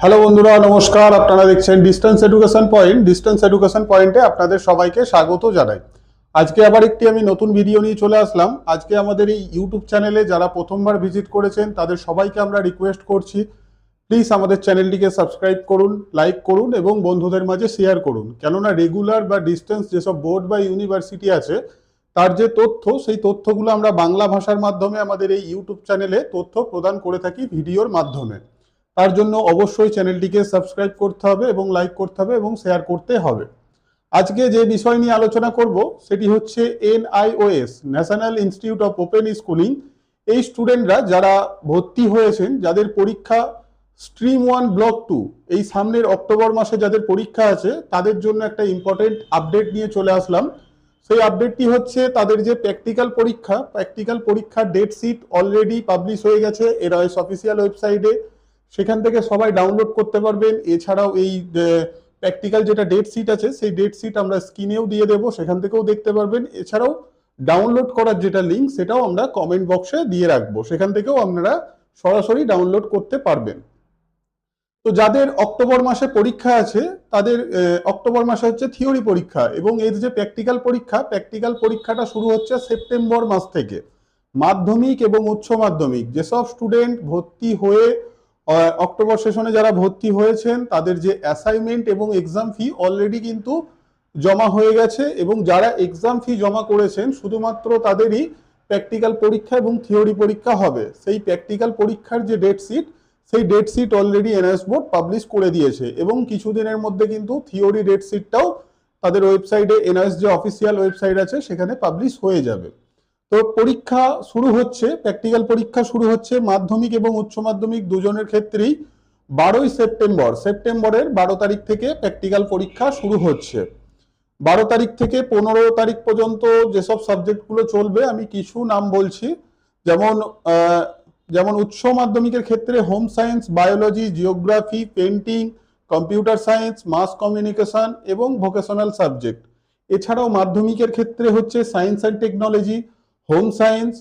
Hello বন্ধুরা, নমস্কার। আপনারা দেখছেন distance education point distance education পয়েন্টে আপনাদের সবাইকে স্বাগত জানাই। আজকে আবার একটি আমি নতুন ভিডিও নিয়ে চলে আসলাম। আজকে আমাদের এই ইউটিউব চ্যানেলে যারা প্রথমবার ভিজিট করেছেন, তাদের সবাইকে আমরা রিকোয়েস্ট করছি প্লিজ আমাদের চ্যানেলটিকে সাবস্ক্রাইব করুন লাইক করুন এবং বন্ধুদের মাঝে শেয়ার করুন। কেননা রেগুলার বা ডিস্টেন্স যেসব বোর্ড বা ইউনিভার্সিটি আছে, তার যে তথ্য, সেই তথ্যগুলো আমরা বাংলা ভাষার মাধ্যমে আমাদের এই ইউটিউব চ্যানেলে তথ্য প্রদান করে থাকি ভিডিওর মাধ্যমে। তার জন্য অবশ্যই চ্যানেলটিকে সাবস্ক্রাইব করতে হবে এবং লাইক করতে হবে এবং শেয়ার করতে হবে। আজকে যে বিষয় নিয়ে আলোচনা করব, সেটি হচ্ছে NIOS national institute of open schooling এই স্টুডেন্টরা যারা ভর্তি হয়েছেন, যাদের পরীক্ষা স্ট্রিম ওয়ান ব্লক টু, এই সামনের অক্টোবর মাসে যাদের পরীক্ষা আছে, তাদের জন্য একটা ইম্পর্টেন্ট আপডেট নিয়ে চলে আসলাম। সেই আপডেটটি হচ্ছে তাদের যে প্র্যাকটিক্যাল পরীক্ষা প্র্যাকটিক্যাল পরীক্ষার ডেট শিট অলরেডি পাবলিশ হয়ে গেছে এরআইএস অফিসিয়াল ওয়েবসাইটে সেখান থেকে সবাই ডাউনলোড করতে পারবেন। এছাড়াও এই প্র্যাকটিক্যাল যেটা ডেট শিট আছে, সেই ডেট শিট আমরা স্ক্রিনেও দিয়ে দেবো, সেখান থেকেও দেখতে পারবেন। এছাড়াও ডাউনলোড করার যেটা লিঙ্ক সেটাও আমরা কমেন্ট বক্সে দিয়ে রাখব। সেখান থেকেও আপনারা সরাসরি ডাউনলোড করতে পারবেন। তো যাদের অক্টোবর মাসে পরীক্ষা আছে, তাদের অক্টোবর মাসে হচ্ছে থিওরি পরীক্ষা এবং এর যে প্র্যাকটিক্যাল পরীক্ষা প্র্যাকটিক্যাল পরীক্ষাটা শুরু হচ্ছে সেপ্টেম্বর মাস থেকে। মাধ্যমিক এবং উচ্চ মাধ্যমিক, যেসব স্টুডেন্ট ভর্তি হয়ে অক্টোবর সেশনে যারা ভর্তি হয়েছেন, তাদের যে অ্যাসাইনমেন্ট এবং এক্সাম ফি অলরেডি কিন্তু জমা হয়ে গেছে এবং যারা এক্সাম ফি জমা করেছেন, শুধুমাত্র তাদেরই প্র্যাকটিক্যাল পরীক্ষা এবং থিওরি পরীক্ষা হবে। সেই প্র্যাকটিক্যাল পরীক্ষার যে ডেট শিট সেই date sheet already NS board publish করে দিয়েছে এবং কিছুদিনের মধ্যে কিন্তু থিওরি ডেট শিটটাও তাদের ওয়েবসাইটে এনএস যে অফিসিয়াল ওয়েবসাইট আছে, সেখানে পাবলিশ হয়ে যাবে। তো পরীক্ষা শুরু হচ্ছে প্র্যাকটিক্যাল পরীক্ষা শুরু হচ্ছে মাধ্যমিক এবং উচ্চ মাধ্যমিক দুজনের ক্ষেত্রেই বারোই সেপ্টেম্বর। সেপ্টেম্বরের বারো তারিখ থেকে প্র্যাকটিক্যাল পরীক্ষা শুরু হচ্ছে। বারো তারিখ থেকে পনেরো তারিখ পর্যন্ত যেসব সাবজেক্টগুলো চলবে, আমি কিছু নাম বলছি। যেমন যেমন উচ্চ মাধ্যমিকের ক্ষেত্রে home science biology geography painting computer science mass communication এবং ভোকেশনাল সাবজেক্ট এছাড়াও মাধ্যমিকের ক্ষেত্রে হচ্ছে science and technology home science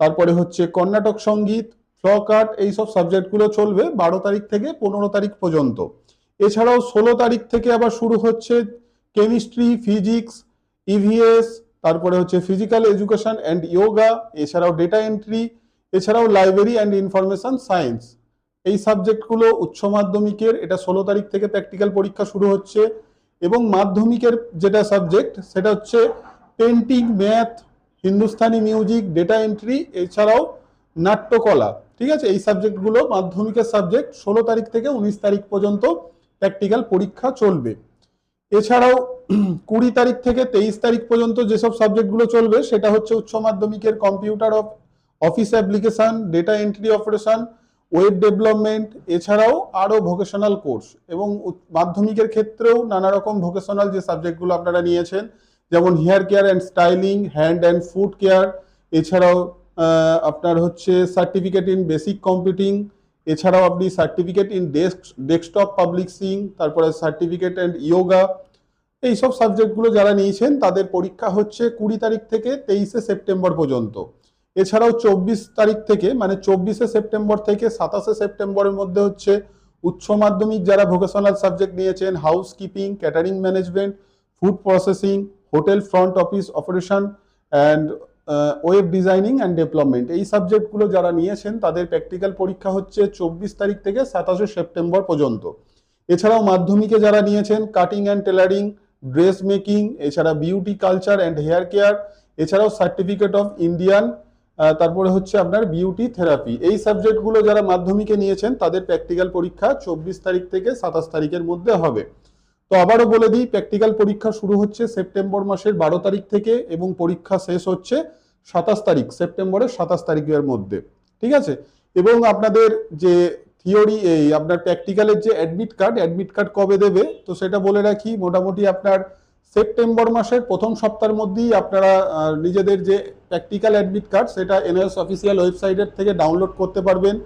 তারপরে হচ্ছে কর্ণাটক সংগীত ফ্লক আর্ট এইসব সাবজেক্টগুলো চলবে বারো তারিখ থেকে পনেরো তারিখ পর্যন্ত। এছাড়াও ষোলো তারিখ থেকে আবার শুরু হচ্ছে কেমিস্ট্রি ফিজিক্স ইভিএস তারপরে হচ্ছে ফিজিক্যাল এডুকেশন অ্যান্ড ইয়োগা এছাড়াও ডেটা এন্ট্রি এছাড়াও লাইব্রেরি অ্যান্ড ইনফরমেশন সায়েন্স এই সাবজেক্টগুলো উচ্চ মাধ্যমিকের, এটা ষোলো তারিখ থেকে প্র্যাকটিক্যাল পরীক্ষা শুরু হচ্ছে এবং মাধ্যমিকের যেটা সাবজেক্ট সেটা হচ্ছে painting math Hindustani music data entry এছাড়াও নাট্যকলা, ঠিক আছে? এই সাবজেক্টগুলো মাধ্যমিকের সাবজেক্ট ষোলো তারিখ থেকে উনিশ তারিখ পর্যন্ত প্র্যাকটিক্যাল পরীক্ষা চলবে। এছাড়াও কুড়ি তারিখ থেকে তেইশ তারিখ পর্যন্ত যেসব সাবজেক্টগুলো চলবে, সেটা হচ্ছে উচ্চ মাধ্যমিকের computer of office application data entry operation web development এছাড়াও আরও ভোকেশনাল কোর্স এবং মাধ্যমিকের ক্ষেত্রেও নানা রকম ভোকেশনাল যে সাবজেক্টগুলো আপনারা নিয়েছেন যেমন hair care and styling, hand and food care, এছাড়াও আপনার হচ্ছে সার্টিফিকেট ইন বেসিক কম্পিউটিং, এছাড়াও আপনি certificate in desk, desktop publishing তারপরে সার্টিফিকেট অ্যান্ড ইয়োগা, এইসব সাবজেক্টগুলো যারা নিয়েছেন, তাদের পরীক্ষা হচ্ছে কুড়ি তারিখ থেকে তেইশে সেপ্টেম্বর পর্যন্ত। এছাড়াও চব্বিশ তারিখ থেকে মানে চব্বিশে সেপ্টেম্বর থেকে সাতাশে সেপ্টেম্বরের মধ্যে হচ্ছে উচ্চ মাধ্যমিক যারা ভোকেশনাল সাবজেক্ট নিয়েছেন housekeeping catering management food processing hotel front office operation and web designing and development. এই সাবজেক্টগুলো যারা নিয়েছেন, তাদের প্র্যাকটিক্যাল পরীক্ষা হচ্ছে চব্বিশ তারিখ থেকে সাতাশে সেপ্টেম্বর পর্যন্ত। এছাড়াও মাধ্যমিকে যারা নিয়েছেন cutting and tailoring dress making এছাড়া beauty culture and hair care এছাড়াও সার্টিফিকেট অফ ইন্ডিয়ান তারপরে হচ্ছে আপনার বিউটি থেরাপি এই সাবজেক্টগুলো যারা মাধ্যমিকে নিয়েছেন, তাদের প্র্যাকটিক্যাল পরীক্ষা চব্বিশ তারিখ থেকে সাতাশ তারিখের মধ্যে হবে। তো আবারও বলে দিই প্র্যাকটিক্যাল পরীক্ষা শুরু হচ্ছে সেপ্টেম্বর মাসের বারো তারিখ থেকে এবং পরীক্ষা শেষ হচ্ছে সাতাশ তারিখ, সেপ্টেম্বরের সাতাশ তারিখের মধ্যে। ঠিক আছে? এবং আপনাদের যে থিওরি এই, আপনার প্র্যাকটিক্যালের যে অ্যাডমিট কার্ড অ্যাডমিট কার্ড কবে দেবে? তো সেটা বলে রাখি, মোটামুটি আপনার সেপ্টেম্বর মাসের প্রথম সপ্তাহের মধ্যেই আপনারা নিজেদের যে প্র্যাকটিক্যাল অ্যাডমিট কার্ড সেটা এনএস অফিসিয়াল ওয়েবসাইটের থেকে ডাউনলোড করতে পারবেন।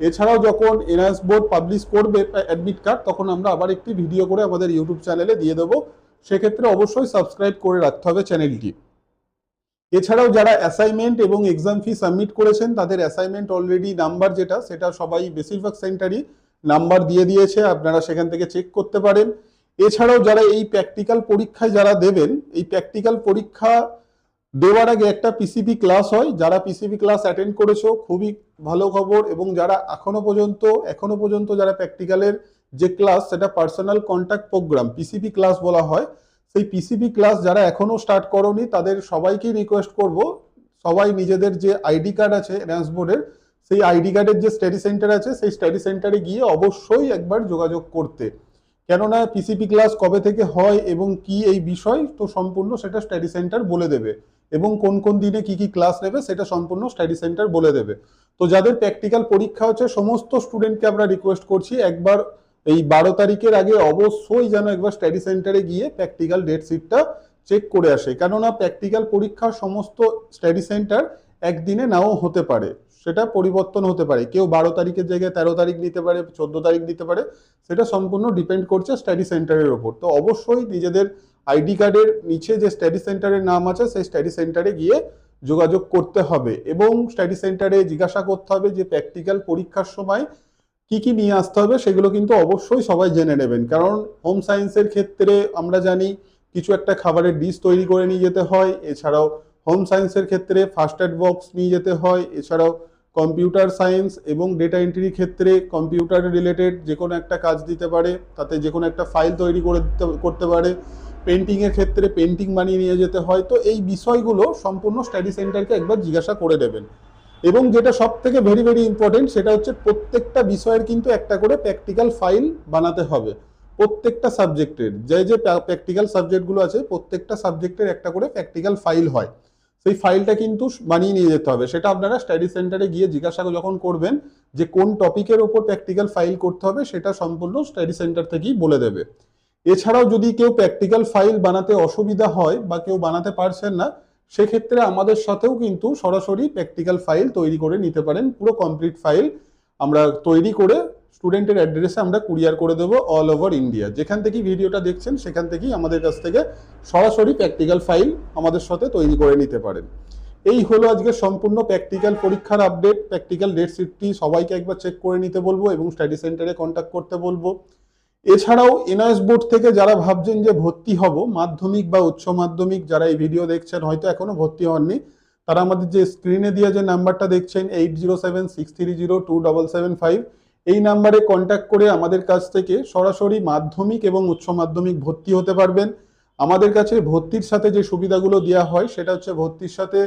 এছাড়াও যখন এনএস বোর্ড পাবলিশ করবে অ্যাডমিট কার্ড তখন আমরা আবার একটি ভিডিও করে আমাদের ইউটিউব চ্যানেলে দিয়ে দেবো। সেক্ষেত্রে অবশ্যই সাবস্ক্রাইব করে রাখতে হবে চ্যানেলটি এছাড়াও যারা অ্যাসাইনমেন্ট এবং এক্সাম ফি সাবমিট করেছেন, তাদের অ্যাসাইনমেন্ট অলরেডি নাম্বার যেটা, সেটা সবাই বেশিরভাগ সেন্টারই নাম্বার দিয়ে দিয়েছে, আপনারা সেখান থেকে চেক করতে পারেন। এছাড়াও যারা এই প্র্যাকটিক্যাল পরীক্ষায় যারা দেবেন, এই প্র্যাকটিক্যাল পরীক্ষা দেওয়ার আগে একটা পিসিপি ক্লাস হয়, যারা পিসিপি ক্লাস অ্যাটেন্ড করেছ, খুবই ভালো খবর এবং যারা এখনও পর্যন্ত এখনও পর্যন্ত যারা প্র্যাকটিক্যালের যে ক্লাস সেটা personal contact program PCP class বলা হয়, সেই পিসিপি ক্লাস যারা এখনও স্টার্ট করনি, তাদের সবাইকেই রিকোয়েস্ট করব, সবাই নিজেদের যে আইডি কার্ড আছে এনএস বোর্ডের সেই আইডি কার্ডের যে স্টাডি সেন্টার আছে, সেই স্টাডি সেন্টারে গিয়ে অবশ্যই একবার যোগাযোগ করতে। কেননা পিসিপি ক্লাস কবে থেকে হয় এবং কি এই বিষয়, তো সম্পূর্ণ সেটা স্টাডি সেন্টার বলে দেবে। এবং কোন কোন দিনে কি কি ক্লাস নেবে সেটা সম্পূর্ণ স্টাডি সেন্টার বলে দেবে। তো যাদের প্র্যাকটিক্যাল পরীক্ষা হচ্ছে, সমস্ত স্টুডেন্টকে আমরা রিকোয়েস্ট করছি একবার এই বারো তারিখের আগে অবশ্যই যেন একবার স্টাডি সেন্টারে গিয়ে প্র্যাকটিক্যাল ডেট শিটটা চেক করে আসে। কেননা প্র্যাকটিক্যাল পরীক্ষার সমস্ত স্টাডি সেন্টার একদিনে নাও হতে পারে। সেটা পরিবর্তন হতে পারে। কেউ বারো তারিখের জায়গায় তেরো তারিখ নিতে পারে, চোদ্দ তারিখ নিতে পারে, সেটা সম্পূর্ণ ডিপেন্ড করছে স্টাডি সেন্টারের ওপর। তো অবশ্যই নিজেদের আইডি কার্ডের নিচে যে স্টাডি সেন্টারের নাম আছে, সেই স্টাডি সেন্টারে গিয়ে যোগাযোগ করতে হবে এবং স্টাডি সেন্টারে জিজ্ঞাসা করতে হবে যে প্র্যাকটিক্যাল পরীক্ষার সময় কি কি নিয়ে আসতে হবে, সেগুলো কিন্তু অবশ্যই সবাই জেনে নেবেন। কারণ হোম সায়েন্সের ক্ষেত্রে আমরা জানি কিছু একটা খাবারের ডিশ তৈরি করে নিয়ে যেতে হয়, এছাড়াও হোম সায়েন্সের ক্ষেত্রে ফার্স্ট এড বক্স নিয়ে যেতে হয়, এছাড়াও কম্পিউটার সায়েন্স এবং ডেটা এন্ট্রির ক্ষেত্রে কম্পিউটার রিলেটেড যে কোনো একটা কাজ দিতে পারে, তাতে যে কোনো একটা ফাইল তৈরি করে দিতে, করতে পারে। পেন্টিংয়ের ক্ষেত্রে পেন্টিং বানিয়ে নিয়ে যেতে হয়, তো এই বিষয়গুলো সম্পূর্ণ স্টাডি সেন্টারকে একবার জিজ্ঞাসা করে দেবেন। এবং যেটা সব থেকে ভেরি ভেরি ইম্পর্টেন্ট সেটা হচ্ছে প্রত্যেকটা বিষয়ের কিন্তু একটা করে প্র্যাকটিক্যাল ফাইল বানাতে হবে। প্রত্যেকটা সাবজেক্টের, যে যে প্র্যাকটিক্যাল সাবজেক্টগুলো আছে, প্রত্যেকটা সাবজেক্টের একটা করে প্র্যাকটিক্যাল ফাইল হয়। সেই ফাইলটা কিন্তু বানিয়ে নিয়ে যেতে হবে। সেটা আপনারা স্টাডি সেন্টারে গিয়ে জিজ্ঞাসা যখন করবেন যে কোন টপিকের ওপর প্র্যাকটিক্যাল ফাইল করতে হবে, সেটা সম্পূর্ণ স্টাডি সেন্টার থেকেই বলে দেবে। এছাড়াও যদি কেউ প্র্যাকটিক্যাল ফাইল বানাতে অসুবিধা হয় বা কেউ বানাতে পারছেন না, সেক্ষেত্রে আমাদের সাথেও কিন্তু সরাসরি প্র্যাকটিক্যাল ফাইল তৈরি করে নিতে পারেন। পুরো কমপ্লিট ফাইল আমরা তৈরি করে স্টুডেন্টের অ্যাড্রেসে আমরা কুরিয়ার করে দেবো অল ওভার ইন্ডিয়া যেখান থেকেই ভিডিওটা দেখছেন, সেখান থেকেই আমাদের কাছ থেকে সরাসরি প্র্যাকটিক্যাল ফাইল আমাদের সাথে তৈরি করে নিতে পারেন। এই হলো আজকে সম্পূর্ণ প্র্যাকটিক্যাল পরীক্ষার আপডেট প্র্যাকটিক্যাল ডেট শিটটি সবাইকে একবার চেক করে নিতে বলব এবং স্টাডি সেন্টারে কন্ট্যাক্ট করতে বলব। এছাড়াও এনআইএস বোর্ড থেকে যারা ভাবছেন যে ভর্তি হব, মাধ্যমিক বা উচ্চ মাধ্যমিক, যারা এই ভিডিও দেখছেন, হয়তো এখনও ভর্তি হননি, তারা আমাদের যে স্ক্রিনে দিয়ে যে নাম্বারটা দেখছেন eight zero seven six three zero two double seven five এই নাম্বারে কন্ট্যাক্ট করে আমাদের কাছ থেকে সরাসরি মাধ্যমিক এবং উচ্চ মাধ্যমিক ভর্তি হতে পারবেন। আমাদের কাছে ভর্তির সাথে যে সুবিধাগুলো দেওয়া হয়, সেটা হচ্ছে ভর্তির সাথে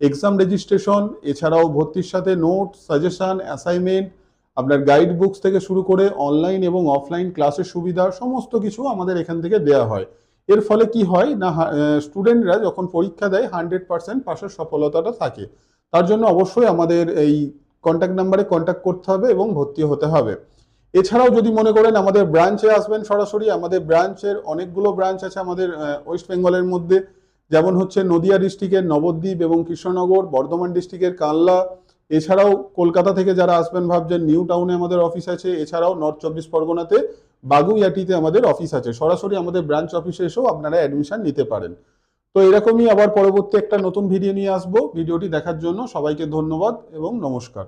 এক্সাম রেজিস্ট্রেশন এছাড়াও ভর্তির সাথে নোট সাজেশন অ্যাসাইনমেন্ট আপনার গাইড বুকস থেকে শুরু করে অনলাইন এবং অফলাইন ক্লাসের সুবিধা সমস্ত কিছু আমাদের এখান থেকে দেওয়া হয়। এর ফলে কি হয় না স্টুডেন্টরা যখন পরীক্ষা দেয় হান্ড্রেড পার্সেন্ট পাশের সফলতাটা থাকে। তার জন্য অবশ্যই আমাদের এই কন্ট্যাক্ট নাম্বারে কন্ট্যাক্ট করতে হবে এবং ভর্তি হতে হবে। এছাড়াও যদি মনে করেন আমাদের ব্রাঞ্চে আসবেন সরাসরি, আমাদের ব্রাঞ্চের অনেকগুলো ব্রাঞ্চ আছে আমাদের ওয়েস্ট বেঙ্গলের মধ্যে। যেমন হচ্ছে নদিয়া ডিস্ট্রিক্টের নবদ্বীপ এবং কৃষ্ণনগর, বর্ধমান ডিস্ট্রিক্টের কানলা এছাড়াও কলকাতা থেকে যারা আসবেন ভাবছেন, নিউ টাউনে আমাদের অফিস আছে, এছাড়াও নর্থ চব্বিশ পরগনাতে, বাগুইয়াটিতে আমাদের অফিস আছে। সরাসরি আমাদের ব্রাঞ্চ অফিসে এসেও আপনারা অ্যাডমিশন নিতে পারেন। তো এরকমই আবার পরবর্তী একটা নতুন ভিডিও নিয়ে আসব। ভিডিওটি দেখার জন্য সবাইকে ধন্যবাদ এবং নমস্কার।